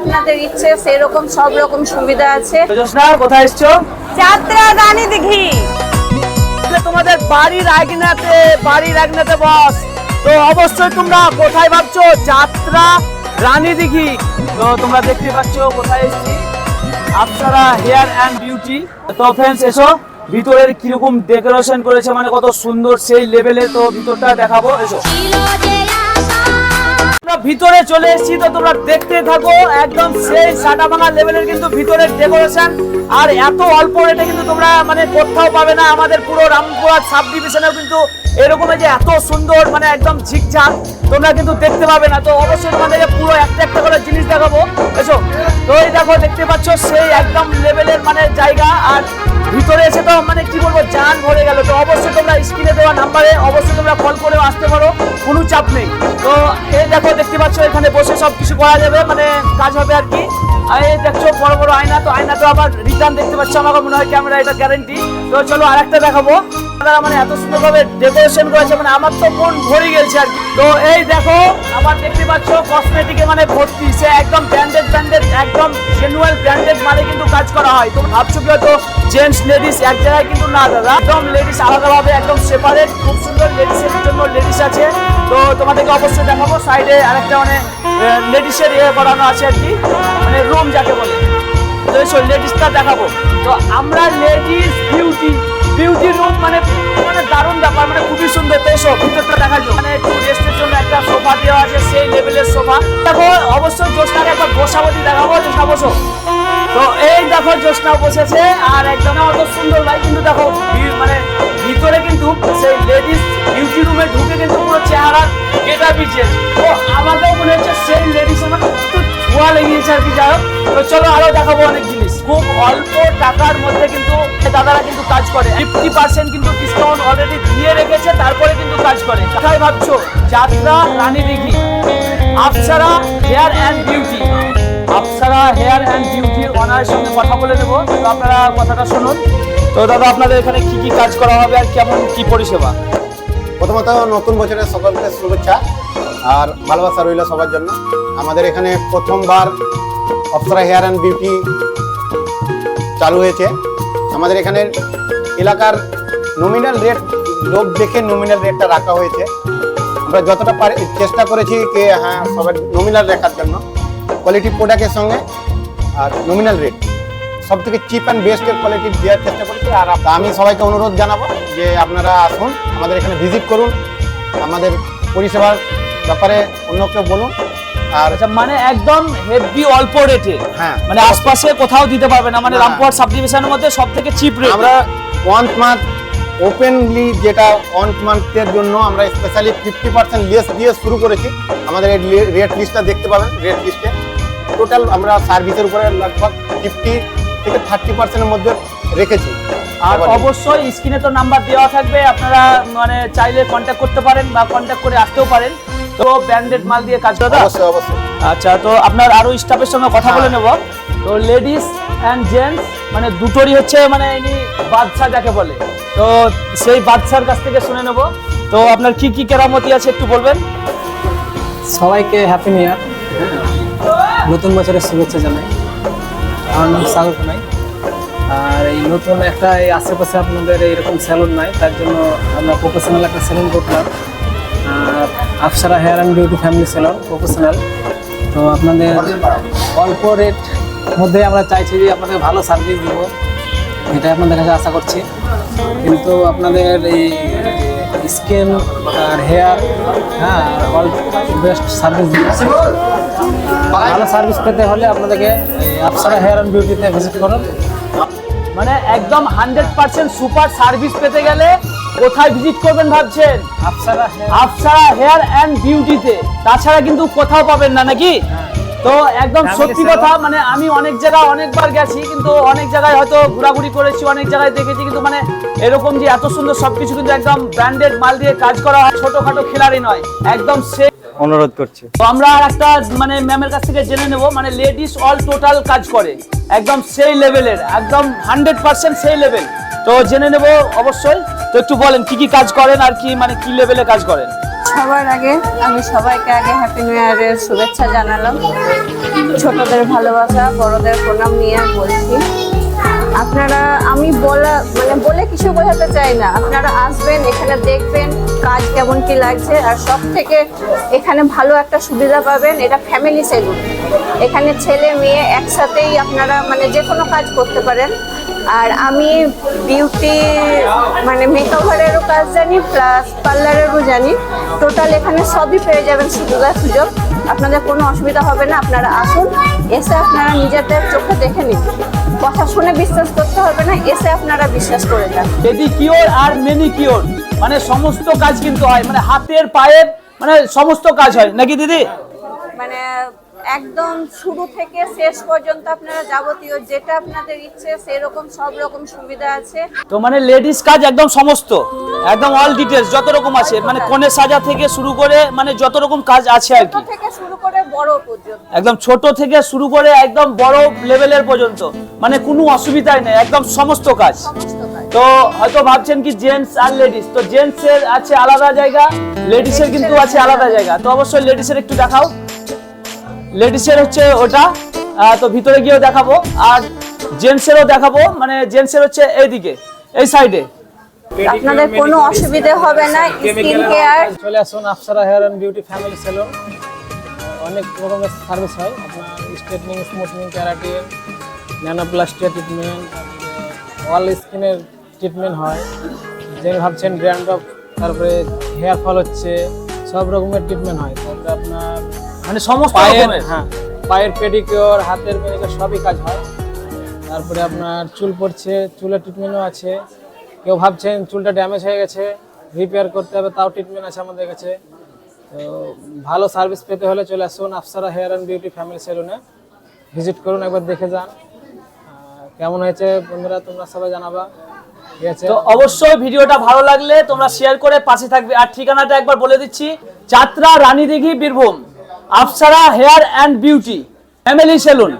আপনাদের ইচ্ছে সেরকম সব রকম সুবিধা আছে। জোসনা কোথায় এসছো? যাত্রা রানী দিঘি। তোমাদের বাড়ির আগনাতে বাড়ির আগনাতে বস। তো অবশ্যই তোমরা কোথায় ভাবছ? যাত্রা রানী দিঘি। তো তোমরা দেখতে পাচ্ছ কোথায় এসেছি। আপনারা হেয়ার অ্যান্ড বিউটি। তো ফ্রেন্ডস এসো। ভিতরের কীরকম ডেকোরেশন করেছে মানে কত সুন্দর সেই লেভেলে তো ভিতরটা দেখাবো। এসো। ভিতরে চলে এসেছি, তো তোমরা দেখতে থাকো, একদম সেই সাটা ভাঙা লেভেলের কিন্তু ভিতরের ডেকোরেশন আর এত অল্প রেটে কিন্তু তোমরা মানে কোথাও পাবে না, আমাদের পুরো রামপুরহাট সাব ডিভিশনেও কিন্তু এরকম যে এত সুন্দর মানে একদম ঝিকঝাক, তোমরা কিন্তু দেখতে পাবে না। তো অবশ্যই তোমাদেরকে পুরো একটা একটা করে জিনিস দেখাবো। এসো, তো এই দেখো, দেখতে পাচ্ছ সেই একদম লেভেলের মানে জায়গা, আর ভিতরে এসে তো মানে কি বলব, জান ভরে গেল। তো অবশ্যই তোমরা স্ক্রিনে দেওয়া নাম্বারে অবশ্যই তোমরা কল করেও আসতে পারো। কোনো চাপ নেই। তো এই দেখো, দেখতে পাচ্ছ, এখানে বসে সব কিছু করা যাবে মানে কাজ হবে আর কি। আর এই দেখছ, বড় বড় আয়না, তো আয়না তো আবার রিটার্ন দেখতে পাচ্ছ আমার মনে হয় ক্যামেরা এটা গ্যারেন্টি তো চলো আর একটা দেখাবো। তারা মানে এত সুন্দরভাবে ডেকোরেশন করেছে মানে আমার তো মন ভরে গেছে আর কি। তো এই দেখো, আবার দেখতে পাচ্ছ কসমেটিকে মানে ভর্তি। সে একদম ব্র্যান্ডেড ব্র্যান্ডেড একদম জেনুয়াল ব্র্যান্ডেড মানে কিন্তু কাজ করা হয়। তো ভাবছ কি হয়তো জেন্টস লেডিস এক জায়গায় কিন্তু না, দাদা। একদম লেডিস আলাদাভাবে, একদম সেপারেট খুব সুন্দর লেডিসের জন্য লেডিস আছে। তো তোমাদেরকে অবশ্যই দেখাবো। সাইডে আরেকটা মানে লেডিসের ইয়ে করানো আছে আর কি। মানে রুম যাকে বলে। তো লেডিসটা দেখাবো। তো আমরা লেডিস বিউটি বিউটি রুম মানে মানে দারুণ ব্যাপার মানে খুবই সুন্দর। তো এসো, ভিতরটা দেখা যাও মানে একটু রেস্টের জন্য একটা সোফা দেওয়া আছে, সেই লেভেলের সোফা। দেখো অবশ্যই জোসনাকে একবার বসাবতি দেখাবো জোসনা বসো। তো এই দেখো জোসনা বসেছে, আর একদম অত সুন্দর লাগে কিন্তু দেখো মানে ভিতরে সেই লেডিস বিউটি রুমে ঢুকে কিন্তু পুরো চেহারা গেটা বিচে তো আমাকেও মনে হচ্ছে সেই লেডিস মানে একটু লেগেছে আর কি, যাই হোক। তো চলো আরও দেখাবো অনেক জিনিস। খুব অল্প টাকার মধ্যে কিন্তু দাদারা কিন্তু কাজ করে। ফিফটি পার্সেন্ট কিন্তু ডিসকাউন্ট অলরেডি দিয়ে রেখেছে, তারপরে কিন্তু কাজ করে। কোথায় ভাবছ? Jatra, Rani Dighi. Afsara hair and beauty Afsara hair and beauty ওনারের সঙ্গে কথা বলে তো আপনারা কথাটা শুনুন। তো দাদা, আপনাদের এখানে কি কি কাজ করা হবে আর কেমন কি পরিষেবা? প্রথমত নতুন বছরের সকলকে শুভেচ্ছা আর ভালোবাসা রইল সবার জন্য। আমাদের এখানে প্রথমবার অপসরা হেয়ার অ্যান্ড বিউটি চালু হয়েছে। আমাদের এখানে এলাকার নমিনাল রেট লোক দেখে নমিনাল রেটটা রাখা হয়েছে। আমরা যতটা পারি চেষ্টা করেছি যে হ্যাঁ সবার নমিনাল রাখার জন্য। কোয়ালিটি প্রোডাক্টের সঙ্গে আর নমিনাল রেট সব থেকে চিপ অ্যান্ড বেস্টের কোয়ালিটি দেওয়ার চেষ্টা করেছি। আর আমি সবাইকে অনুরোধ জানাব যে আপনারা আসুন আমাদের এখানে ভিজিট করুন আমাদের পরিষেবার ব্যাপারে অন্য কেউ বলুন। আর আচ্ছা মানে একদম হেভি অল্প রেটে হ্যাঁ। মানে আশপাশে কোথাও দিতে পারবে না? মানে রামপুরহাট সাব ডিভিশনের মধ্যে সব থেকে চিপ রেট আমরা ওয়ান মান্থ ওপেনলি যেটা ওয়ান মান্থের জন্য আমরা স্পেশালি ফিফটি পার্সেন্ট লেস দিয়ে শুরু করেছি। আমাদের এই রেট লিস্টটা দেখতে পাবেন রেট লিস্টে টোটাল আমরা সার্ভিসের উপরে লগভগ ফিফটি থেকে থার্টি পার্সেন্টের মধ্যে রেখেছি। আর অবশ্যই স্ক্রিনে তো নাম্বার দেওয়া থাকবে আপনারা মানে চাইলে কন্ট্যাক্ট করতে পারেন বা কন্ট্যাক্ট করে আসতেও পারেন। তো ব্র্যান্ডেড মাল দিয়ে কাজ করা। অবশ্যই অবশ্যই। আচ্ছা তো আপনার আরও স্টাফের সঙ্গে কথা বলে হ্যাঁ। নেব। তো লেডিস অ্যান্ড জেন্টস মানে দুটোরই হচ্ছে মানে ইনি বাদশা যাকে বলে। তো সেই বাদশার কাছ থেকে শুনে নেব। তো আপনার কি কি কেরামতি আছে একটু বলবেন? সবাইকে হ্যাপি নিউ ইয়ার নতুন বছরের শুভেচ্ছা জানাই। আমার নাম সাগর কানাই। আর এই নতুন একটা এই আশেপাশে আপনাদের এইরকম স্যালুন নাই, তার জন্য আমরা প্রফেশনাল একটা স্যালুন করলাম। Afsara hair and beauty family salon professional তো আপনাদের অল্প রেট মধ্যে আমরা চাইছি যে আপনাদের ভালো সার্ভিস দেবো। এটাই আপনাদের কাছে আশা করছি। কিন্তু আপনাদের এই স্কিন আর হেয়ার হ্যাঁ অল বেস্ট সার্ভিস দিচ্ছে। ভালো সার্ভিস পেতে হলে আপনাদেরকে এই আফসারা হেয়ার অ্যান্ড বিউটিতে ভিজিট করুন। মানে একদম হান্ড্রেড পার্সেন্ট সুপার সার্ভিস পেতে গেলে কোথায় ভিজিট করবেন ভাবছেন? আপসারা আফসারা হেয়ার অ্যান্ড বিউটিতে তাছাড়া কিন্তু কোথাও পাবেন না নাকি? তো একদম সত্যি কথা মানে আমি অনেক জায়গায় অনেকবার গেছি কিন্তু অনেক জায়গায় হয়তো ঘোরাঘুরি করেছি অনেক জায়গায় দেখেছি কিন্তু মানে এরকম যে এত সুন্দর সবকিছু কিন্তু একদম ব্র্যান্ডেড মাল দিয়ে কাজ করা হয় ছোটখাটো খেলারই নয় একদম সে অনুরোধ করছি। তো আমরা আর একটা মানে ম্যামের কাছ থেকে জেনে নেব মানে লেডিস অল টোটাল কাজ করে একদম সেই লেভেলের একদম হান্ড্রেড পার্সেন্ট সেই লেভেল তো জেনে নেব অবশ্যই। তো একটু বলেন কি কি কাজ করেন আর কি মানে কি লেভেলে কাজ করেন? সবার আগে আমি সবাইকে আগে হ্যাপি নিউ ইয়ারের শুভেচ্ছা জানালাম। ছোটদের ভালোবাসা, বড়দের প্রণাম নিয়ে বলছি। আপনারা, আমি বলা মানে বলে কিছু বোঝাতে চাই না। আপনারা আসবেন, এখানে দেখবেন কাজ কেমন কি লাগছে, আর সব থেকে এখানে ভালো একটা সুবিধা পাবেন, এটা ফ্যামিলি সেলুন এখানে ছেলে, মেয়ে একসাথেই আপনারা মানে যে কোনো কাজ করতে পারেন। আর আমি বিউটি মানে মেকওভারেরও কাজ জানি প্লাস পার্লারেরও জানি। টোটাল এখানে সবই পেয়ে যাবেন সুবিধা সুযোগ। আপনাদের কোনো অসুবিধা হবে না আপনারা আসুন। এসে আপনারা নিজেদের চোখে দেখে নিন। কথা শুনে বিশ্বাস করতে হবে না এসে আপনারা বিশ্বাস করে যান। পেডিকিওর আর মেনিকিওর মানে সমস্ত কাজ কিন্তু হয়। মানে হাতের পায়ের মানে সমস্ত কাজ হয়। নাকি দিদি? মানে একদম শুরু থেকে শেষ পর্যন্ত আপনারা যাবতীয় যেটা আপনাদের ইচ্ছে সেরকম সব রকম সুবিধা আছে। তো মানে লেডিস কাজ একদম সমস্ত একদম অল ডিটেলস যত রকম আছে মানে কোণে সাজা থেকে শুরু করে মানে যত রকম কাজ আছে আর ছোট কি। থেকে শুরু করে বড় পর্যন্ত। একদম ছোট থেকে শুরু করে একদম বড় লেভেলের পর্যন্ত মানে কোনো অসুবিধাই নেই একদম সমস্ত কাজ। সমস্ত কাজ। তো হয়তো ভাবছেন কি জেন্টস আর লেডিস তো জেন্টস এর আছে আলাদা জায়গা লেডিস এর কিন্তু আছে আলাদা জায়গা তো অবশ্যই লেডিস এর একটু দেখাও। লেডিস এর হচ্ছে ওটা তো ভিতরে গিয়েও দেখাবো। আর জেন্টসেরও দেখাবো মানে জেন্টসের হচ্ছে এইদিকে এই সাইডে আপনাদের কোনো অসুবিধা হবে না স্কিন কেয়ার চলে আসুন Afsara hair and beauty family salon অনেক রকমের সার্ভিস হয় আপনার straightening smoothing keratin nanoplastia treatment all স্কিনের ট্রিটমেন্ট হয়। যেন ভাবছেন ব্র্যান্ড অফ তারপরে হেয়ার ফল হচ্ছে সব রকমের ট্রিটমেন্ট হয়। তারপরে আপনার মানে সমস্ত পায়ের হ্যাঁ পায়ের পেডিকিওর হাতের পেডিকিওর সবই কাজ হয়। তারপরে আপনার চুল পড়ছে চুলের ট্রিটমেন্টও আছে। কেউ ভাবছেন চুলটা ড্যামেজ হয়ে গেছে রিপেয়ার করতে হবে তাও ট্রিটমেন্ট আছে আমাদের কাছে। তো ভালো সার্ভিস পেতে হলে চলে আসুন Afsara hair and beauty family সেলুনে ভিজিট করুন একবার দেখে যান। কেমন হয়েছে বন্ধুরা তোমরা সবাই জানাবা। ঠিক আছে? তো অবশ্যই ভিডিওটা ভালো লাগলে তোমরা শেয়ার করে পাশে থাকবে। আর ঠিকানাটা একবার বলে দিচ্ছি Jatra Ranidighi Birbhum. Afsara hair and beauty family salon.